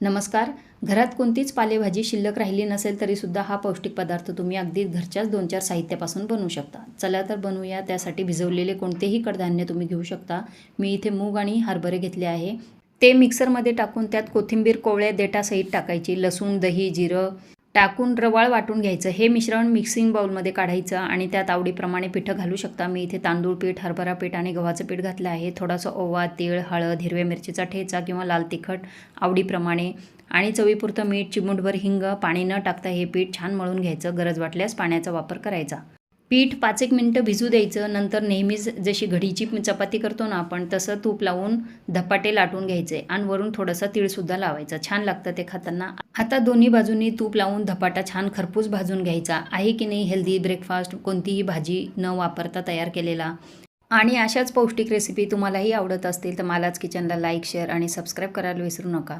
नमस्कार. घरात कोणतीच पालेभाजी शिल्लक राहिली नसेल तरीसुद्धा हा पौष्टिक पदार्थ तुम्ही अगदी घरच्याच दोन चार साहित्यापासून बनवू शकता. चला तर बनवूया. त्यासाठी भिजवलेले कोणतेही कडधान्य तुम्ही घेऊ शकता. मी इथे मूग आणि हरभरे घेतले आहे. ते मिक्सरमध्ये टाकून त्यात कोथिंबीर कोवळ्या देठासहित टाकायची. लसूण दही जिरं टाकून रवाळ वाटून घ्यायचं. हे मिश्रण मिक्सिंग बाउलमध्ये काढायचं आणि त्यात आवडीप्रमाणे पिठं घालू शकता. मी इथे तांदूळ पीठ हरभरा पीठ आणि गव्हाचं पीठ घातलं आहे. थोडासा ओवा तीळ हळद हिरव्या मिरचीचा ठेचा किंवा लाल तिखट आवडीप्रमाणे आणि चवीपुरतं मीठ चिमूटभर हिंग पाणी न टाकता हे पीठ छान मळून घ्यायचं. गरज वाटल्यास पाण्याचा वापर करायचा. पीठ पाच एक मिनटं भिजू द्यायचं नंतर नेहमीच जशी घडीची चपाती करतो ना आपण तसं तूप लावून धपाटे लाटून घ्यायचे आणि वरून थोडंसं तीळसुद्धा लावायचं. छान लागतं ते खाताना. आता दोन्ही बाजूंनी तूप लावून धपाटा छान खरपूस भाजून घ्यायचा. आहे की नाही हेल्दी ब्रेकफास्ट कोणतीही भाजी न वापरता तयार केलेला. आणि अशाच पौष्टिक रेसिपी तुम्हालाही आवडत असतील तर मालाच किचनला लाईक शेअर आणि सबस्क्राईब करायला विसरू नका.